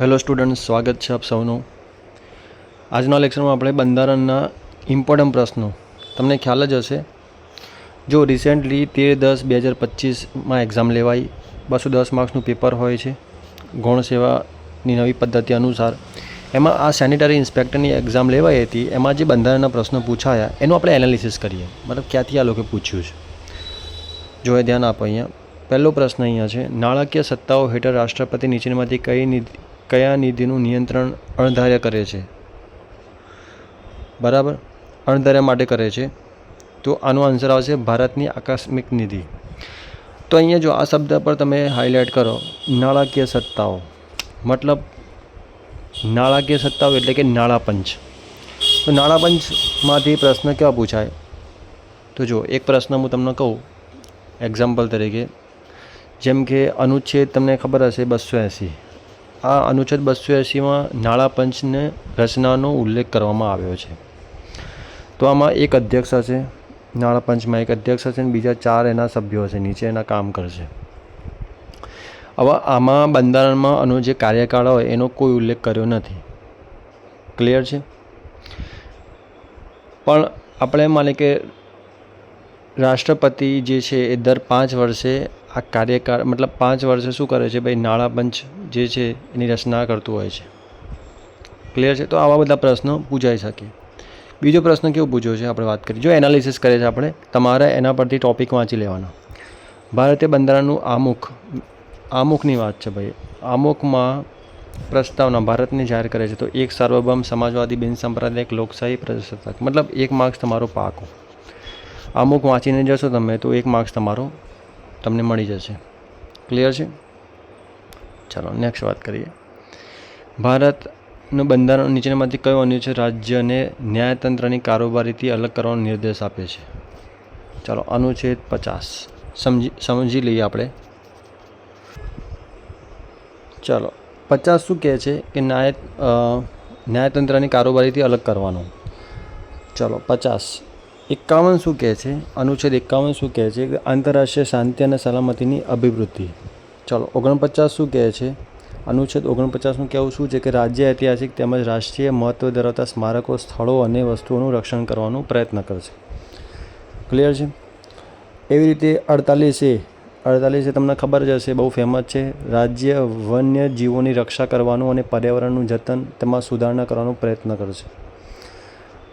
Hello student, સ્વાગત છે આપ સૌનું. આજના લેક્ચરમાં આપણે બંધારણના ઇમ્પોર્ટન્ટ પ્રશ્નો. તમને ખ્યાલ જ હશે. જો રિસેન્ટલી તેર દસ બે હજાર પચીસમાં એક્ઝામ લેવાઈ, બસો દસ માર્ક્સનું પેપર હોય છે, ગૌણ સેવાની નવી પદ્ધતિ અનુસાર, એમાં આ સેનિટરી ઇન્સ્પેક્ટરની એક્ઝામ લેવાઈ હતી, એમાં જે બંધારણના પ્રશ્નો પૂછાયા, એનું આપણે એનાલિસિસ કરીએ. મતલબ ક્યાંથી આ લોકોએ પૂછ્યું છે? જો એ ધ્યાન આપો અહીંયા. પહેલો પ્રશ્ન અહીંયા છે, નાણાકીય સત્તાઓ હેઠળ રાષ્ટ્રપતિ નીચેમાંથી કઈ નિધિ કયા નિધિનું નિયંત્રણ અણધાર્ય કરે છે? બરાબર? અણધાર્ય માટે કરે છે. તો આનો આન્સર આવશે ભારતની આકસ્મિક નિધિ. તો અહીંયા જો આ શબ્દ પર તમે હાઇલાઇટ કરો, નાણાકીય સત્તાઓ. મતલબ નાણાકીય સત્તાઓ એટલે કે નાણાપંચ. તો નાણાપંચમાંથી પ્રશ્ન કેવા પૂછાય? તો જો એક પ્રશ્ન હું તમને કહું એક્ઝામ્પલ તરીકે, જેમ કે અનુચ્છેદ તમને ખબર હશે બસો એંસી. આ અનુચ્છેદ બસો એંસીમાં નાણાપંચને રચનાનો ઉલ્લેખ કરવામાં આવ્યો છે. તો આમાં એક અધ્યક્ષ હશે નાણાપંચમાં એક અધ્યક્ષ હશે અને બીજા ચાર એના સભ્યો હશે, નીચે એના કામ કરશે. હવે આમાં બંધારણમાં આનો જે કાર્યકાળ હોય એનો કોઈ ઉલ્લેખ કર્યો નથી. ક્લિયર છે? પણ આપણે માની કે રાષ્ટ્રપતિ જે છે એ દર પાંચ વર્ષે આ કાર્યકાળ મતલબ પાંચ વર્ષે શું કરે છે? ભાઈ નાણાપંચ જે છે, એની રચના કરતું હોય છે. ક્લિયર છે? તો આવા બધા પ્રશ્નો પૂછાઈ શકે. બીજો પ્રશ્ન કેવો પૂછ્યો છે? આપણે વાત કરીએ જો એનાલિસિસ કરે છે આપણે, તમારે એના પરથી ટોપિક વાંચી લેવાના. ભારતીય બંધારણનું આમુખ, આમુખની વાત છે ભાઈ. આમુખમાં પ્રસ્તાવના ભારતને જાહેર કરે છે. તો એક સાર્વભૌમ સમાજવાદી બિનસાંપ્રદાયિક લોકશાહી પ્રજાસત્તાક. મતલબ એક માર્ક્સ તમારો પાકો. અમુક વાંચીને જશો તમે, તો એક માર્ક્સ તમારો તમને મળી જશે. ક્લિયર છે? ચાલો નેક્સ્ટ વાત કરીએ. ભારતનું બંધારણ નીચેનામાંથી કયો અનુચ્છેદ રાજ્યને ન્યાયતંત્રની કારોબારીથી અલગ કરવાનો નિર્દેશ આપે છે. ચાલો, અનુચ્છેદ પચાસ. સમજી સમજી લઈએ આપણે. ચાલો, પચાસ શું કહે છે કે ન્યાય ન્યાયતંત્રની કારોબારીથી અલગ કરવાનું? ચાલો, પચાસ. એકાવન શું કહે છે? અનુચ્છેદ એકાવન શું કહે છે કે આંતરરાષ્ટ્રીય શાંતિ અને સલામતીની અભિવૃદ્ધિ? ચાલો, ઓગણપચાસ શું કહે છે? અનુચ્છેદ ઓગણપચાસનું કહેવું શું છે કે રાજ્ય ઐતિહાસિક તેમજ રાષ્ટ્રીય મહત્વ ધરાવતા સ્મારકો, સ્થળો અને વસ્તુઓનું રક્ષણ કરવાનો પ્રયત્ન કરશે. ક્લિયર છે? એવી રીતે અડતાલીસ એ અડતાલીસ એ તમને ખબર જ હશે, બહુ ફેમસ છે. રાજ્ય વન્ય જીવોની રક્ષા કરવાનું અને પર્યાવરણનું જતન તેમાં સુધારણા કરવાનો પ્રયત્ન કરશે.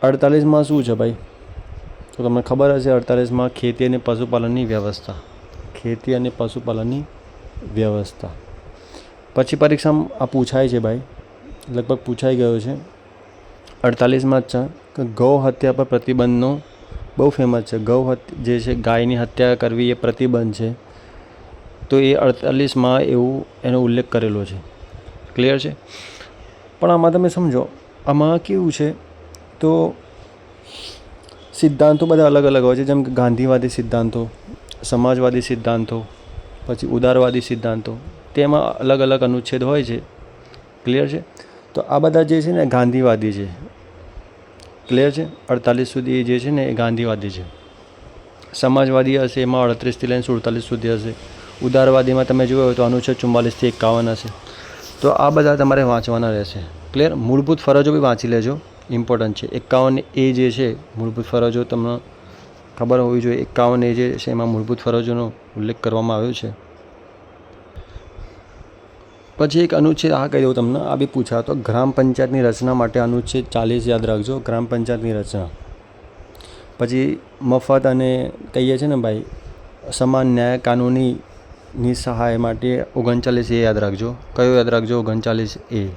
અડતાલીસમાં શું છે ભાઈ? તો તમને ખબર હશે, અડતાલીસમાં ખેતી અને પશુપાલનની વ્યવસ્થા. ખેતી અને પશુપાલનની વ્યવસ્થા. પછી પરીક્ષામાં આ પૂછાય છે ભાઈ, લગભગ પૂછાઈ ગયો છે. અડતાલીસમાં જ છે. કે ગૌ હત્યા પર પ્રતિબંધનો બહુ ફેમસ છે. ગૌ જે છે, ગાયની હત્યા કરવી એ પ્રતિબંધ છે. તો એ અડતાલીસમાં એવું, એનો ઉલ્લેખ કરેલો છે. ક્લિયર છે? પણ આમાં તમે સમજો, આમાં કેવું છે? તો સિદ્ધાંતો બધા અલગ અલગ હોય છે. જેમ કે ગાંધીવાદી સિદ્ધાંતો, સમાજવાદી સિદ્ધાંતો, પછી ઉદારવાદી સિદ્ધાંતો, તેમાં અલગ અલગ અનુચ્છેદ હોય છે. ક્લિયર છે? તો આ બધા જે છે ને, ગાંધીવાદી છે. ક્લિયર છે? અડતાલીસ સુધી જે છે ને, એ ગાંધીવાદી છે. સમાજવાદી હશે, એમાં અડત્રીસથી લઈને સુડતાલીસ સુધી હશે. ઉદારવાદીમાં તમે જોયો હોય તો અનુચ્છેદ ચુમ્માલીસથી એકાવન હશે. તો આ બધા તમારે વાંચવાના રહેશે. ક્લિયર મૂળભૂત ફરજો બી વાંચી લેજો. ઇમ્પોર્ટન્ટ છે. એકાવન એ જે છે, મૂળભૂત ફરજો તમને ખબર હોવી જોઈએ. એકાવન એ જે છે, એમાં મૂળભૂત ફરજોનો ઉલ્લેખ કરવામાં આવ્યો છે. પછી એક અનુચ્છેદ, આ કહી દઉં તમને, આ બી પૂછાતો. ગ્રામ પંચાયતની રચના માટે અનુચ્છેદ ચાલીસ યાદ રાખજો, ગ્રામ પંચાયતની રચના. પછી મફત અને કહીએ છીએ ને ભાઈ, સમાન ન્યાય કાનૂનીની સહાય માટે ઓગણચાલીસ એ યાદ રાખજો. કયો યાદ રાખજો? ઓગણચાલીસ એ.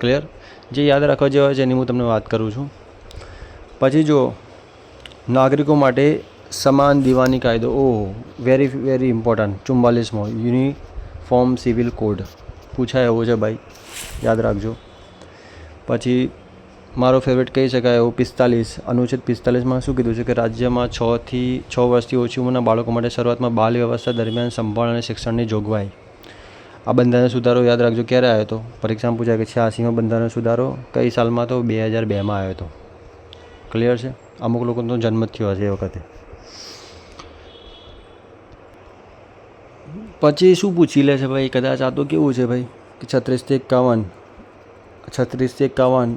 ક્લિયર જે યાદ રાખવા જેવા છે એની હું તમને વાત કરું છું. પછી જો નાગરિકો માટે સમાન દીવાની કાયદો. ઓહ વેરી વેરી ઇમ્પોર્ટન્ટ ચુમ્માલીસમો યુનિફોર્મ સિવિલ કોડ. પૂછાય એવો છે ભાઈ. યાદ રાખજો. પછી મારો ફેવરેટ કહી શકાય એવું પિસ્તાલીસ. અનુચ્છેદ પિસ્તાલીસમાં શું કીધું છે કે રાજ્યમાં છથી છ વર્ષથી ઓછી ઉંમરના બાળકો માટે શરૂઆતમાં બાલ વ્યવસ્થા દરમિયાન સંભાળ અને શિક્ષણની જોગવાઈ. આ બંધારણ સુધારો યાદ રાખજો, ક્યારે આવ્યો હતો? પરીક્ષામાં પૂછાય કે છ્યાસીમાં બંધારણ સુધારો કઈ સાલમાં તો બે હજાર બેમાં આવ્યો હતો. ક્લિયર છે? અમુક લોકોનો જન્મ થયો હશે એ વખતે. પછી શું પૂછી લે છે ભાઈ? કદાચ આ તો કેવું છે ભાઈ? કે છત્રીસથી એકાવન. છત્રીસથી એકાવન.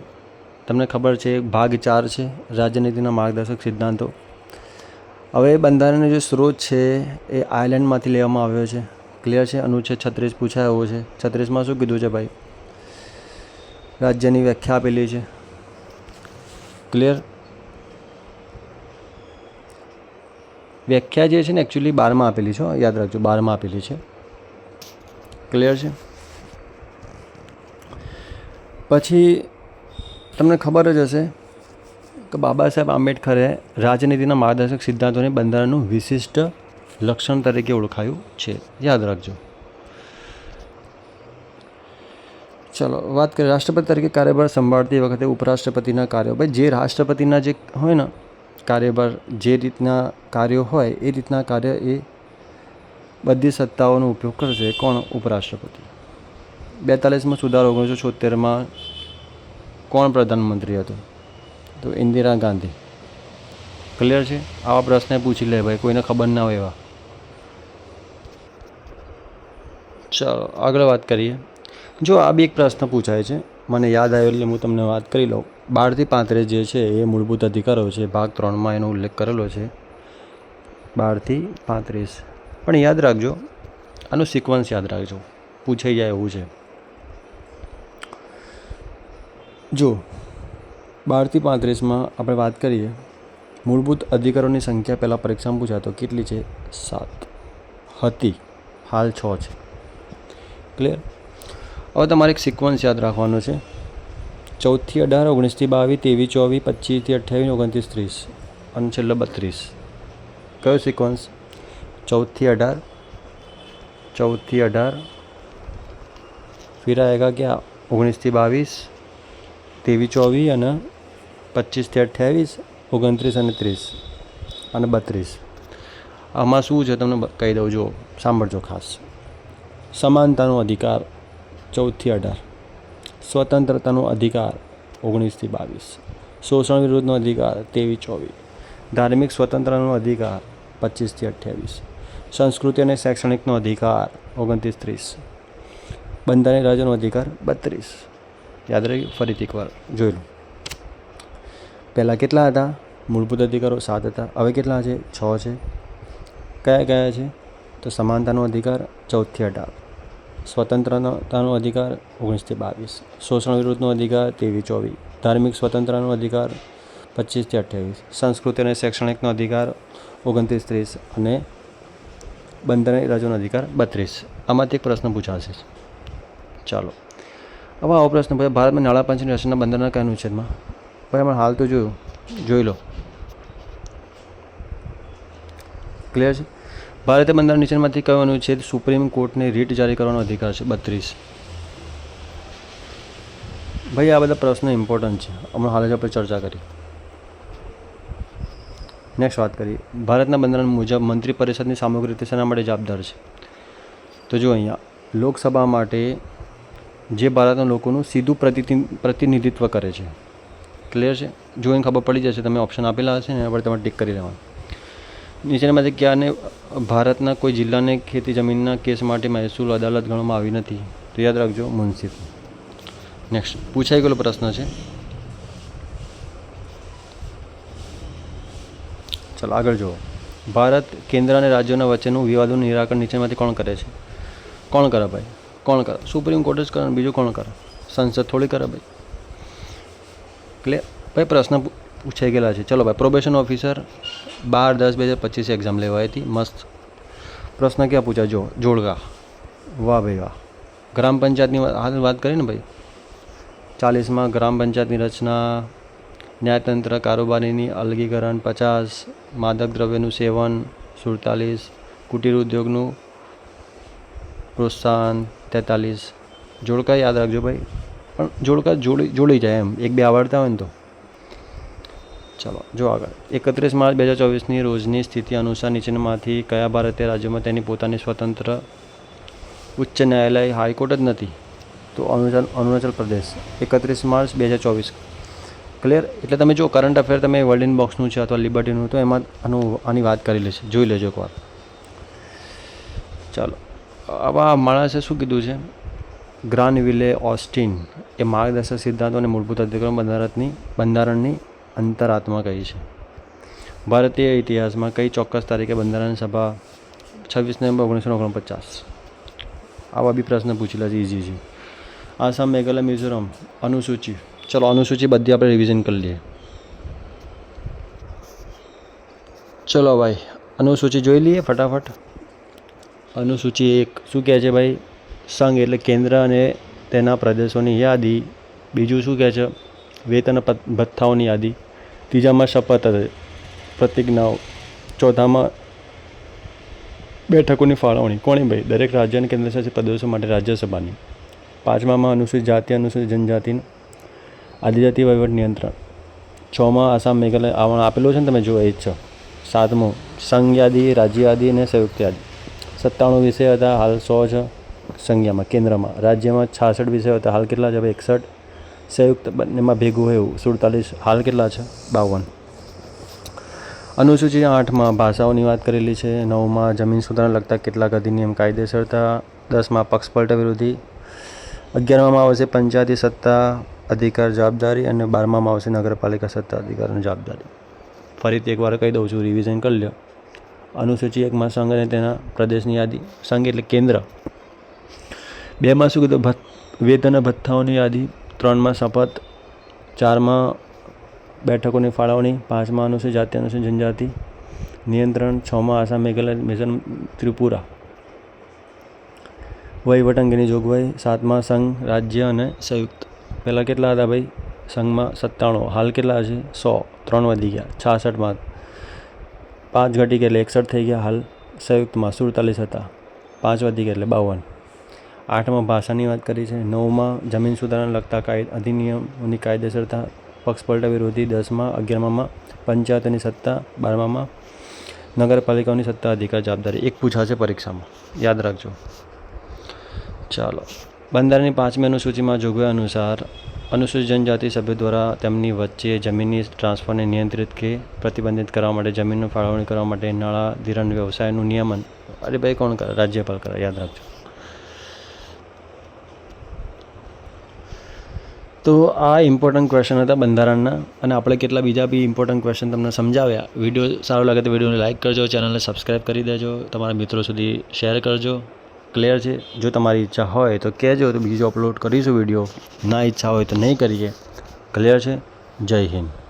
તમને ખબર છે, ભાગ ચાર છે, રાજનીતિના માર્ગદર્શક સિદ્ધાંતો. હવે બંધારણનો જે સ્ત્રોત છે, એ આયર્લેન્ડમાંથી લેવામાં આવ્યો છે. ક્લિયર છે? અનુચ્છેદ છત્રીસ પૂછાય એવો છે. છત્રીસમાં શું કીધું છે ભાઈ? રાજ્યની વ્યાખ્યા આપેલી છે. ક્લિયર વ્યાખ્યા જે છે ને એકચ્યુઅલી બારમાં આપેલી છે યાદ રાખજો, બારમાં આપેલી છે. ક્લિયર છે? પછી તમને ખબર જ હશે કે બાબા સાહેબ આંબેડકરે રાજનીતિના માર્ગદર્શક સિદ્ધાંતોને બંધારણનું વિશિષ્ટ લક્ષણ તરીકે ઓળખાયું છે. યાદ રાખજો. ચલો, વાત કરીએ રાષ્ટ્રપતિ તરીકે કાર્યભાર સંભાળતી વખતે ઉપરાષ્ટ્રપતિના કાર્યો ભાઈ જે રાષ્ટ્રપતિના જે હોય ને, કાર્યભાર જે રીતના કાર્યો હોય, એ રીતના કાર્ય એ બધી સત્તાઓનો ઉપયોગ કરશે. કોણ? ઉપરાષ્ટ્રપતિ. બેતાલીસમાં સુધારો, ઓગણીસો છોતેરમાં કોણ પ્રધાનમંત્રી હતો? તો ઇન્દિરા ગાંધી. ક્લિયર છે? આવા પ્રશ્ન પૂછી લે ભાઈ, કોઈને ખબર ના હોય એવા. ચાલો, આગળ વાત કરીએ. જો આ બી એક પ્રશ્ન પૂછાય છે. મને યાદ આવ્યો એટલે હું તમને વાત કરી લઉં. બારથી પાંત્રીસ જે છે એ મૂળભૂત અધિકારો છે. ભાગ ત્રણમાં એનો ઉલ્લેખ કરેલો છે. બારથી પાંત્રીસ. પણ યાદ રાખજો, આનું સિક્વન્સ યાદ રાખજો. પૂછાઈ જાય એવું છે. જો, બારથી પાંત્રીસમાં આપણે વાત કરીએ. મૂળભૂત અધિકારોની સંખ્યા પહેલાં પરીક્ષામાં પૂછાતો કેટલી છે? સાત. હતી. હાલ છ છે. ક્લિયર હવે તમારે એક સિક્વન્સ યાદ રાખવાનો છે. ચૌદથી અઢાર, ઓગણીસથી બાવીસ, ત્રેવીસ, ચોવીસ, પચીસથી અઠ્યાવીસ ઓગણત્રીસ, ત્રીસ અને છેલ્લો બત્રીસ. કયો સિક્વન્સ ચૌદથી અઢાર. ચૌદથી અઢાર. ફિર આએગા ક્યાં? ઓગણીસથી બાવીસ, ત્રેવીસ, ચોવીસ અને પચીસથી અઠ્યાવીસ ઓગણત્રીસ અને ત્રીસ અને બત્રીસ. આમાં શું છે? તમને કહી દઉં જો સાંભળજો ખાસ. સમાનતાનો અધિકાર ચૌદથી અઢાર. સ્વતંત્રતાનો અધિકાર ઓગણીસથી બાવીસ. શોષણ વિરુદ્ધનો અધિકાર ત્રેવીસ ચોવીસ. ધાર્મિક સ્વતંત્રનો અધિકાર પચીસથી અઠ્યાવીસ. સંસ્કૃતિ અને શૈક્ષણિકનો અધિકાર ઓગણત્રીસ ત્રીસ. બંધારણીય રાજાનો અધિકાર બત્રીસ. યાદ રહી ફરીથી એકવાર, જોઈ લો. પહેલાં કેટલા હતા? મૂળભૂત અધિકારો સાત હતા. હવે કેટલા છે? છ છે. કયા કયા છે? તો સમાનતાનો અધિકાર ચૌદથી અઢાર. સ્વતંત્રતાનો અધિકાર ઓગણીસથી બાવીસ. શોષણ વિરુદ્ધનો અધિકાર ત્રેવીસ ચોવીસ. ધાર્મિક સ્વતંત્રતાનો અધિકાર પચીસથી અઠ્યાવીસ. સંસ્કૃતિ અને શૈક્ષણિકનો અધિકાર ઓગણત્રીસ ત્રીસ અને બંધારણીય રાજ્યોનો અધિકાર બત્રીસ. આમાંથી એક પ્રશ્ન પૂછાશે ચાલો. હવે આવો પ્રશ્ન ભાઈ ભારતમાં નાણાં પંચની રચના બંધારણના કયા અનુચ્છેદમાં? ભાઈ અમે હાલ તો જોયું. જોઈ લો. ક્લિયર છે? ભારતીય બંધારણ નીચેમાંથી કયો અનુચ્છેદ સુપ્રીમ કોર્ટને રીટ જારી કરવાનો અધિકાર છે. બત્રીસ. ભાઈ, આ બધા પ્રશ્નો ઇમ્પોર્ટન્ટ છે. હમણાં હાલ જ આપણે ચર્ચા કરી. નેક્સ્ટ વાત કરી ભારતના બંધારણ મુજબ મંત્રી પરિષદની સામગ્રી રીતે શેના માટે જવાબદાર છે? તો જો અહીંયા, લોકસભા માટે જે ભારતના લોકોનું સીધું પ્રતિનિધિ પ્રતિનિધિત્વ કરે છે. ક્લિયર છે? જોઈને ખબર પડી જશે, તમે ઓપ્શન આપેલા હશે ને, એના પર તમારે ટીક કરી લેવાનું. નીચેનામાંથી ક્યાંને ભારતના કોઈ જિલ્લાને ખેતી જમીનના કેસ માટે મહેસૂલ અદાલત ગણવામાં આવી નથી. તો યાદ રાખજો મુનસિફ. નેક્સ્ટ પૂછાઈ ગયેલો પ્રશ્ન છે. ચાલો આગળ જુઓ. ભારત કેન્દ્ર અને રાજ્યોના વચ્ચેનું વિવાદનું નિરાકરણ નીચેમાંથી કોણ કરે છે? કોણ કરે ભાઈ? કોણ કરે? સુપ્રીમ કોર્ટ જ કરે બીજું કોણ કરે? સંસદ થોડી કરે ભાઈ. એટલે ભાઈ, પ્રશ્ન પૂછાઈ ગયેલા છે. ચલો ભાઈ પ્રોબેશન ઓફિસર બાર, દસ, બે હજાર પચીસ એક્ઝામ લેવાઈ હતી. મસ્ત. પ્રશ્ન ક્યાં પૂછ્યા? જો જોડકા વાહ ભાઈ વાહ. ગ્રામ પંચાયતની હાલ વાત કરી ને ભાઈ? ચાલીસમાં ગ્રામ પંચાયતની રચના, ન્યાયતંત્ર કારોબારીની અલગીકરણ પચાસ, માદક દ્રવ્યનું સેવન સુડતાલીસ, કુટીર ઉદ્યોગનું પ્રોત્સાહન તેતાલીસ. જોડકા યાદ રાખજો ભાઈ. પણ જોડકા જોડી જોડી જાય એમ. એક બે આવડતા હોય ને તો. ચાલો, જો આગળ. એકત્રીસ માર્ચ બે હજાર ચોવીસની રોજની સ્થિતિ અનુસાર નીચેનામાંથી કયા ભારતીય રાજ્યોમાં તેની પોતાની સ્વતંત્ર ઉચ્ચ ન્યાયાલય, હાઈકોર્ટ જ નથી? તો અરુણાચલ અરુણાચલ પ્રદેશ. એકત્રીસ માર્ચ બે હજાર ચોવીસ. ક્લિયર એટલે તમે જો કરંટ અફેર તમે વર્લ્ડ ઇન બોક્સનું છે અથવા લિબર્ટીનું તો એમાં આનું, આની વાત કરી લેશે. જોઈ લેજો એકવાર. ચાલો. હવે આ માણસે શું કીધું છે? ગ્રાનવિલે, ઓસ્ટિન એ માર્ગદર્શક સિદ્ધાંતો અને મૂળભૂત અધિકારો બંધારણની બંધારણની અંતરાત્મા કહી છે. ભારતીય ઇતિહાસમાં કઈ ચોક્કસ તારીખે બંધારણ સભા? છવ્વીસ નવેમ્બર ઓગણીસો ઓગણપચાસ. આવા બી પ્રશ્ન પૂછેલા છે ઇઝી છે. આસામ, મેઘાલય, મિઝોરમ, અનુસૂચિ. ચલો, અનુસૂચિ બધી આપણે રિવિઝન કરી લઈએ. ચલો ભાઈ, અનુસૂચિ જોઈ લઈએ ફટાફટ. અનુસૂચિ એક, શું કહે છે ભાઈ? સંઘ એટલે કેન્દ્ર અને તેના પ્રદેશોની યાદી. બીજું શું કહે છે? વેતન ભથ્થાઓની યાદી. ત્રીજામાં શપથ પ્રતિજ્ઞાઓ. ચોથામાં બેઠકોની ફાળવણી. કોની ભાઈ? દરેક રાજ્ય અને કેન્દ્રશાસિત પ્રદેશો માટે રાજ્યસભાની. પાંચમામાં અનુસૂચિત જાતિ, અનુસૂચિત જનજાતિનું આદિજાતિ વહીવટ નિયંત્રણ. છમાં આસામ મેઘાલય આવણ આપેલું છે ને તમે જુઓ એ જ છે. સાતમું સંઘયાદી રાજ્યયાદી અને સંયુક્ત યાદી સત્તાણું વિષય હતા, હાલ સો છે સંજ્ઞામાં કેન્દ્રમાં. રાજ્યમાં છાસઠ વિષય હતા. હાલ કેટલા છે? એકસઠ. સંયુક્ત બંનેમાં ભેગું એવું સુડતાલીસ, હાલ કેટલા છે? બાવન. અનુસૂચિ આઠમાં ભાષાઓની વાત કરેલી છે. નવમાં જમીન સુધારણા લગતા કેટલાક અધિનિયમ કાયદેસરતા દસમાં પક્ષપલટ વિરોધી. અગિયારમાં આવશે પંચાયતી સત્તા અધિકાર જવાબદારી અને બારમામાં આવશે નગરપાલિકા સત્તા અધિકાર અને જવાબદારી. ફરીથી એકવાર કહી દઉં છું રિવિઝન કરી લો અનુસૂચિ એકમાં સંઘ અને તેના પ્રદેશની યાદી. સંઘ એટલે કેન્દ્ર. બેમાં શું કીધું? ભત, વેતન ભથ્થાઓની યાદી. ત્રણમાં શપથ, ચારમાં બેઠકોની ફાળવણી, પાંચમાં અનુસૂચિત જાતિ, અનુસૂચિત જનજાતિ, નિયંત્રણ, છમાં આસામ, મેઘાલય મિઝોરમ ત્રિપુરા. વહીવટ અંગેની જોગવાઈ, સાતમા સંઘ, રાજ્ય અને સંયુક્ત. પહેલાં કેટલા હતા ભાઈ? સંઘમાં સત્તાણું, હાલ કેટલા છે સો, ત્રણ વધી ગયા, છાસઠમાં. પાંચ ઘટી ગયા એટલે એકસઠ થઈ ગયા, હાલ સંયુક્તમાં સુડતાલીસ હતા. પાંચ વધી ગયા એટલે બાવન. આઠમાં ભાષાની વાત કરી છે. નવમાં જમીન સુધારણા લગતા કાયદ અધિનિયમોની કાયદેસરતા પક્ષપલટા વિરોધી દસમાં અગિયારમાં પંચાયતની સત્તા, બારમામાં નગરપાલિકાઓની સત્તા અધિકાર જવાબદારી. એક પૂછાશે પરીક્ષામાં. યાદ રાખજો. ચાલો. બંધારણની પાંચમી અનુસૂચિમાં જોગવાઈ અનુસાર અનુસૂચિત જનજાતિ સભ્યો દ્વારા તેમની વચ્ચે જમીનની ટ્રાન્સફરને નિયંત્રિત કે પ્રતિબંધિત કરવા માટે, જમીનની ફાળવણી કરવા માટે નાણાં, ધિરણ, વ્યવસાયનું નિયમન. અરે ભાઈ, કોણ કરે? રાજ્યપાલ કરે. યાદ રાખજો. તો આ ઇમ્પોર્ટન્ટ ક્વેશ્ચન હતા બંધારણના અને આપણે કેટલા બીજા બી ઇમ્પોર્ટન્ટ ક્વેશ્ચન તમને સમજાવ્યા. વીડિયો સારો લાગે તો વિડીયોને લાઇક કરજો ચેનલને સબસ્ક્રાઈબ કરી દેજો, તમારા મિત્રો સુધી શેર કરજો. ક્લિયર છે? જો તમારી ઈચ્છા હોય તો કહેજો, તો બીજો અપલોડ કરીશું વીડિયો. ના ઈચ્છા હોય તો નહીં કરીએ. ક્લિયર છે? જય હિન્દ.